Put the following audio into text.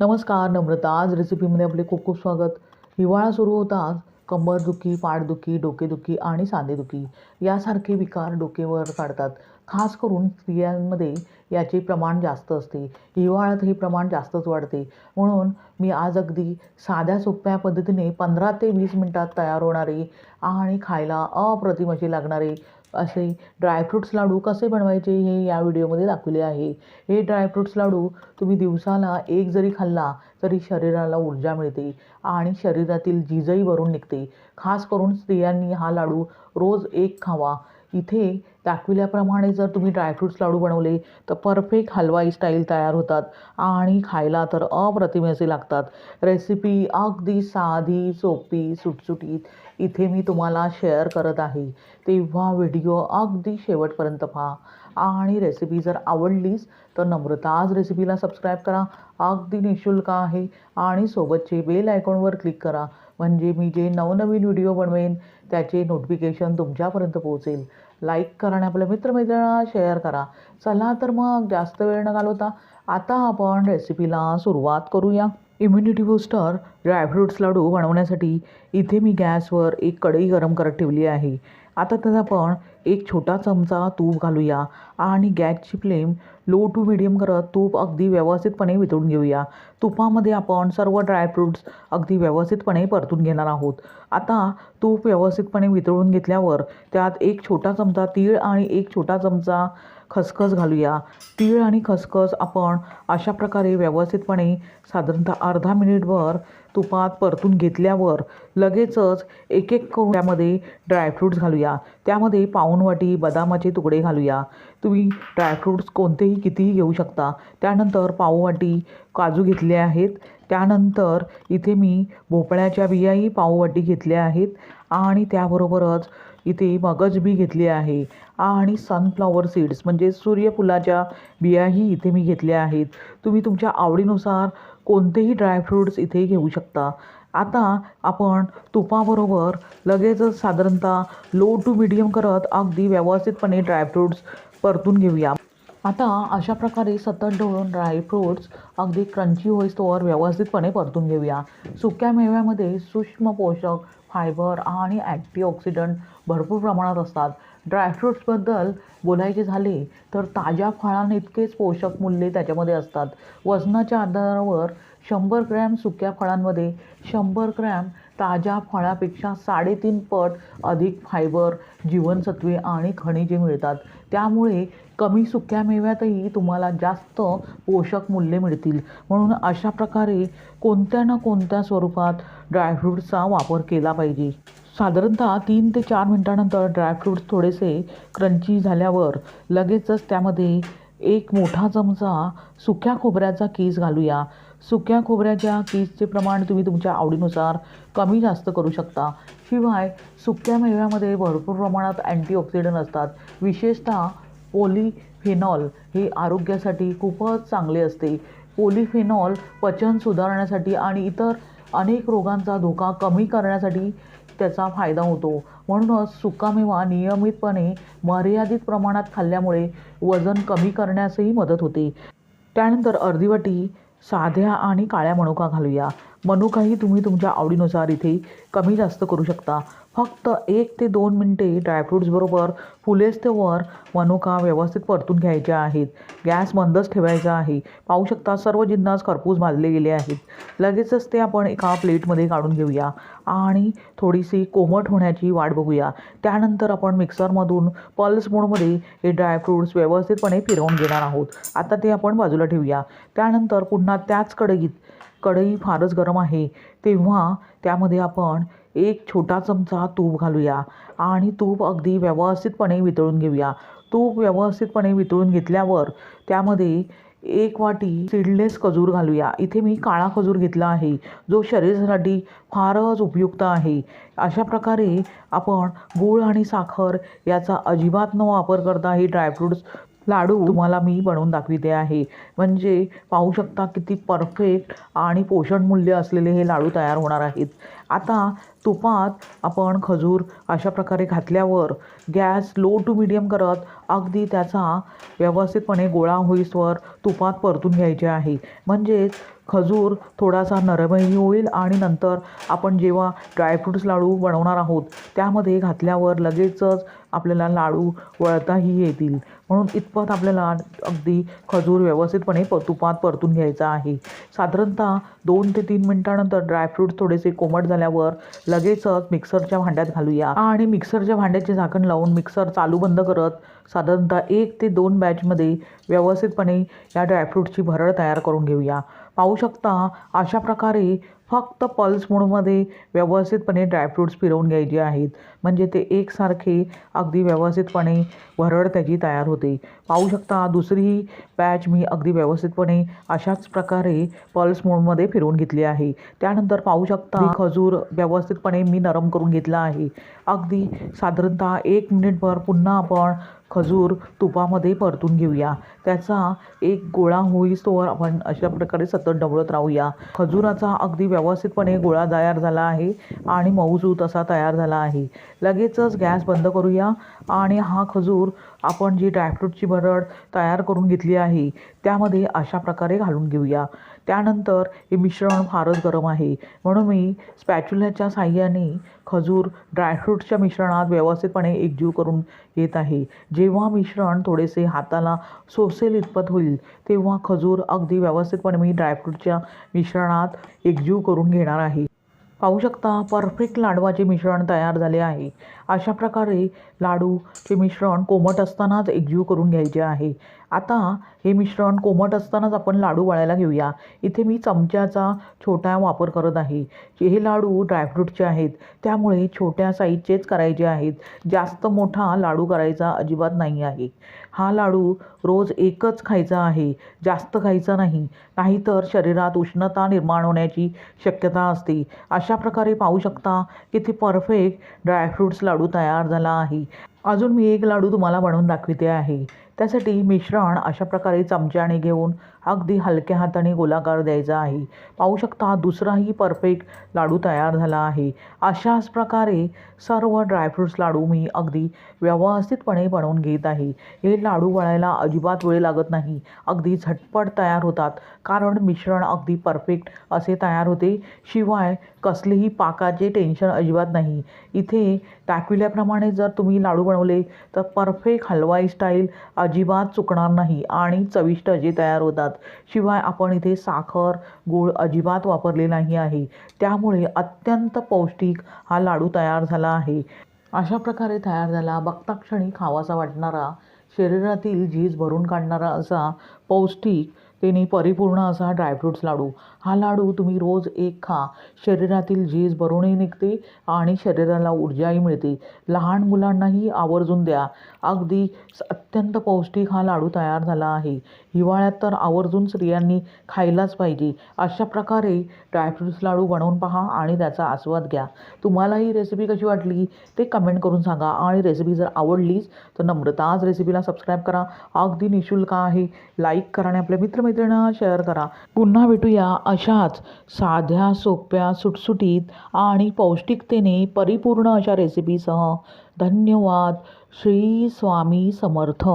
नमस्कार नम्रता. आज रेसिपीमध्ये आपले खूप खूप स्वागत. हिवाळा सुरू होताच कंबरदुखी पाठदुखी डोकेदुखी आणि सांधेदुखी यासारखे विकार डोकेवर काढतात. खास करून स्त्रियांमध्ये याचे प्रमाण जास्त असते. हिवाळ्यात हे प्रमाण जास्तच वाढते. म्हणून मी आज अगदी साध्या सोप्या पद्धतीने पंधरा ते वीस मिनटात तयार होणारे आणि खायला अप्रतिम असे लागणारे असे ड्रायफ्रुट्स लाडू कसे बनवायचे हे या व्हिडिओमध्ये दाखवले आहे. हे ड्रायफ्रुट्स लाडू तुम्ही दिवसाला एक जरी खाल्ला तरी शरीराला ऊर्जा मिळते आणि शरीरातील जिजई भरून निघते. खास करून स्त्रियांनी हा लाडू रोज एक खावा. इथे दाखविल्याप्रमाणे जर तुम्ही ड्रायफ्रूट्स लाडू बनवले तर परफेक्ट हलवाई स्टाईल तयार होतात आणि खायला तर अप्रतिम असे लागतात. रेसिपी अगदी साधी सोपी सुटसुटीत इथे मी तुम्हाला शेअर करत आहे. तेव्हा व्हिडिओ अगदी शेवटपर्यंत पहा. आणि रेसिपी जर आवडलीच तर नम्रताज रेसिपीला सबस्क्राईब करा. अगदी निशुल्क आहे. आणि सोबतचे बेल आयकॉनवर क्लिक करा. म्हणजे मी जे नवनवीन व्हिडिओ बनवेन त्याचे नोटिफिकेशन तुमच्यापर्यंत पोहोचेल. लाईक करा आणि आपल्या मित्रमैत्रिणींना शेअर करा. चला तर मग जास्त वेळ न घालवता आता आपण रेसिपीला सुरुवात करूया. इम्युनिटी बूस्टर ड्रायफ्रुट्स लाडू बनवण्यासाठी इथे मी गॅसवर एक कढई गरम करत ठेवली आहे. आता त्यात आपण एक छोटा चमचा तूप घालूया आणि गॅसची फ्लेम लो टू मिडियम करत तूप अगदी व्यवस्थितपणे वितळून घेऊया. तुपामध्ये आपण सर्व ड्रायफ्रुट्स अगदी व्यवस्थितपणे परतून घेणार आहोत. आता तूप व्यवस्थितपणे वितळून घेतल्यावर त्यात एक छोटा चमचा तीळ आणि एक छोटा चमचा खसखस घालूया. तीळ आणि खसखस आपण अशा प्रकारे व्यवस्थितपणे साधारणतः अर्धा मिनिटभर तुपात परतून घेतल्यावर लगेचच एक एक करून त्यामध्ये ड्रायफ्रूट्स घालूया. त्यामध्ये पाऊण वाटी बदामाचे तुकडे घालूया. तुम्ही ड्रायफ्रूट्स कोणतेही कितीही घेऊ शकता. त्यानंतर पाववाटी काजू घेतले आहेत. त्यानंतर इथे मी भोपळ्याच्या बियाही पाववाटी घेतल्या आहेत आणि त्याबरोबरच इथे मगज बी घेतली आहे आणि सनफ्लॉवर सीड्स म्हणजे सूर्यफुलाच्या बियाही इथे मी घेतल्या आहेत. तुम्ही तुमच्या आवडीनुसार कोणतेही ड्रायफ्रूट्स इथे घेऊ शकता. आता आपण तुपाबरोबर लगेचच साधारणतः लो टू मिडियम करत अगदी व्यवस्थितपणे ड्रायफ्रूट्स परतून घेऊया. आता अशा प्रकारे सतत ढवळून ड्रायफ्रूट्स अगदी क्रंची होईस्तोवर व्यवस्थितपणे परतून घेऊया. सुक्या मेव्यामध्ये सूक्ष्म पोषक फायबर आणि अँटीऑक्सिडंट भरपूर प्रमाणात असतात. ड्रायफ्रूट्सबद्दल बोलायचे झाले तर ताज्या फळांइतकेच पोषक मूल्ये त्याच्यामध्ये असतात. वजनाच्या आधारावर शंभर ग्रॅम सुक्या फळांमध्ये शंभर ग्रॅम ताज्या फळापेक्षा साडेतीन पट अधिक फायबर जीवनसत्वे आणि खनिजे मिळतात. त्यामुळे कमी सुक्या मेव्यातही तुम्हाला जास्त पोषक मूल्ये मिळतील. म्हणून अशा प्रकारे कोणत्या ना कोणत्या स्वरूपात ड्रायफ्रूट्सचा वापर केला पाहिजे. साधारणतः तीन ते चार मिनटानंतर ड्रायफ्रूट्स थोडेसे क्रंची झाल्यावर लगेचच त्यामध्ये एक मोठा चमचा सुक्या खोबऱ्याचा कीस घालूया. सुक्या खोबऱ्याच्या कीसचे प्रमाण तुम्ही तुमच्या आवडीनुसार कमी जास्त करू शकता. शिवाय सुक्या मेव्यामध्ये भरपूर प्रमाणात अँटीऑक्सिडंट असतात. विशेषतः पोलिफेनॉल हे आरोग्यासाठी खूपच चांगले असते. पोलिफेनॉल पचन सुधारण्यासाठी आणि इतर अनेक रोगांचा धोका कमी करण्यासाठी त्याचा फायदा होतो. म्हणूनच सुकामेवा नियमितपणे मर्यादित प्रमाणात खाल्ल्यामुळे वजन कमी करण्यासही मदत होते. त्यानंतर अर्धीवटी साध्या आणि काळ्या मनुका घालूया. मनुकाही तुम्ही तुमच्या आवडीनुसार इथे कमी जास्त करू शकता. फक्त एक ते दोन मिनटे ड्रायफ्रूट्सबरोबर फुलेस्तवर मनुका व्यवस्थित परतून घ्यायच्या आहेत. गॅस बंदच ठेवायचा आहे. पाहू शकता सर्व जिन्नास खरपूस भाजले गेले आहेत. लगेचच ते आपण एका प्लेटमध्ये काढून घेऊया आणि थोडीशी कोमट होण्याची वाट बघूया. त्यानंतर आपण मिक्सरमधून पल्स मोडमध्ये हे ड्रायफ्रूट्स व्यवस्थितपणे फिरवून घेणार आहोत. आता ते आपण बाजूला ठेवूया. त्यानंतर पुन्हा त्याच कढईत कढई फारच गरम आहे. तेव्हा त्यामध्ये आपण एक छोटा चमचा तूप घालूया आणि तूप अगदी व्यवस्थितपणे वितळून घेऊया. तूप व्यवस्थितपणे वितळून घेतल्यावर त्यामध्ये एक वाटी सीडलेस खजूर घालूया. इथे मी काळा खजूर घेतला आहे. जो शरीरासाठी फारच उपयुक्त आहे. अशा प्रकारे आपण गूळ आणि साखर याचा अजिबात न वापर करता हे ड्रायफ्रूट्स लाडू तुम्हाला मी बनवून दाखविते आहे. म्हणजे पाहू शकता किती परफेक्ट आणि पोषण मूल्य असलेले हे लाडू तयार होणार आहेत. आता तुपात आपण खजूर अशा प्रकारे घातल्यावर गॅस लो टू मिडियम करत अगदी त्याचा व्यवस्थितपणे गोळा होईसवर तुपात परतून घ्यायचे आहे. म्हणजेच खजूर थोडासा नरमही होईल आणि नंतर आपण जेव्हा ड्रायफ्रूट्स लाडू बनवणार आहोत त्यामध्ये घातल्यावर लगेचच आपल्याला लाडू वळताही येतील. म्हणून इतपत आपल्याला अगदी खजूर व्यवस्थितपणे प तुपात परतून घ्यायचा आहे. साधारणतः दोन ते तीन मिनटानंतर ड्रायफ्रूट थोडेसे कोमट झाल्यावर लगेचच मिक्सरच्या भांड्यात घालूया. आणि मिक्सरच्या भांड्याचे झाकण लावून मिक्सर चालू बंद करत साधारणतः एक ते दोन बॅचमध्ये व्यवस्थितपणे या ड्रायफ्रूटची भरड तयार करून घेऊया. पाहू शकता अशा प्रकारे फक्त पल्स मोडमध्ये व्यवस्थितपणे ड्रायफ्रूट्स फिरवून घ्यायचे आहेत. म्हणजे ते एकसारखे अगदी व्यवस्थितपणे भरड त्याची तयार होते. पाहू शकता दुसरी बॅच मी अगदी व्यवस्थितपणे अशाच प्रकारे पल्स मोडमध्ये फिरवून घेतली आहे. त्यानंतर पाहू शकता खजूर व्यवस्थितपणे मी नरम करून घेतला आहे. अगदी साधारणतः एक मिनिटभर पुन्हा आपण खजूर तुपामध्ये परतून घेऊया. त्याचा एक गोळा होईस्तोवर आपण अशा प्रकारे सतत ढवळत राहूया. खजुराचा अगदी व्यवस्थितपणे गोळा तयार झाला आहे आणि मऊजूत असा तयार झाला आहे. लगेचच गॅस बंद करूया आणि हा खजूर आपण जी ड्रायफ्रूटची भरड तयार करून घेतली आहे त्यामध्ये अशा प्रकारे घालून घेऊया. त्यानंतर हे मिश्रण फारच गरम आहे. म्हणून मी स्पॅच्युल्याच्या साह्याने खजूर ड्रायफ्रूटच्या मिश्रणात व्यवस्थितपणे एकजीव करून घेत आहे. जेव्हा मिश्रण थोडेसे हाताला सोसेल इतपत होईल तेव्हा खजूर अगदी व्यवस्थितपणे मी ड्रायफ्रूटच्या मिश्रणात एकजीव करून घेणार आहे. पाहू शकता परफेक्ट लाडवाचे मिश्रण तयार झाले आहे. अशा प्रकारे लाडूचे मिश्रण कोमट असतानाच एकजीव करून घ्यायचे आहे. आता हे मिश्रण कोमट असतानाच आपण लाडू वळायला घेऊया. इथे मी चमच्याचा छोटा वापर करत आहे. हे लाडू ड्रायफ्रूटचे आहेत. त्यामुळे छोट्या साईजचेच करायचे आहेत. जास्त मोठा लाडू करायचा अजिबात नाही आहे. हा लाडू रोज एकच खायचा आहे. जास्त खायचा नाही. नाहीतर शरीरात उष्णता निर्माण होण्याची शक्यता असते. अशा प्रकारे पाहू शकता की ते परफेक्ट ड्रायफ्रूट्स लाडू तयार झाला आहे. अजून मी एक लाडू तुम्हाला बनवून दाखविते आहे. त्यासाठी मिश्रण अशा प्रकारे चमच्याने घेऊन अगदी हलक्या हाताने गोलाकार द्यायचा आहे. पाहू शकता दुसराही परफेक्ट लाडू तयार झाला आहे. अशाच प्रकारे सर्व ड्रायफ्रूट्स लाडू मी अगदी व्यवस्थितपणे बनवून घेत आहे. हे लाडू वळायला अजिबात वेळ लागत नाही. अगदी झटपट तयार होतात कारण मिश्रण अगदी परफेक्ट असे तयार होते. शिवाय कसलेही पाकाचे टेन्शन अजिबात नाही. इथे दाखविल्याप्रमाणे जर तुम्ही लाडू बनवले तर परफेक्ट हलवाई स्टाईल अजिबात चुकणार नाही आणि चविष्ट असे तयार होतात. शिवाय आपण इथे साखर गूळ अजिबात वापरले नाही आहे. त्यामुळे अत्यंत पौष्टिक हा लाडू तयार झाला आहे. अशा प्रकारे तयार झाला बघता क्षणी खावासा वाटणारा शरीरातील झीज भरून काढणारा असा पौष्टिक त्याने परिपूर्ण असा ड्रायफ्रूट्स लाडू. हा लाडू तुम्ही रोज एक खा. शरीरातील झीज भरूनही निघते आणि शरीराला ऊर्जाही मिळते. लहान मुलांनाही आवर्जून द्या. अगदी अत्यंत पौष्टिक हा लाडू तयार झाला आहे. हिवाळ्यात तर आवर्जून स्त्रियांनी खायलाच पाहिजे. अशा प्रकारे ड्रायफ्रूट्स लाडू बनवून पहा आणि त्याचा आस्वाद घ्या. तुम्हाला ही रेसिपी कशी वाटली? ते कमेंट करून सांगा. आणि रेसिपी जर आवडलीच तर नम्रताच रेसिपीला सबस्क्राईब करा. अगदी निशुल्क आहे. लाईक करा आणि आपल्या मित्रमैत्रिणींना शेअर करा. पुन्हा भेटूया अशाच साध्या सोप्या सुटसुटीत आणि पौष्टिकतेने परिपूर्ण अशा रेसिपीसह धन्यवाद. श्री स्वामी समर्थ.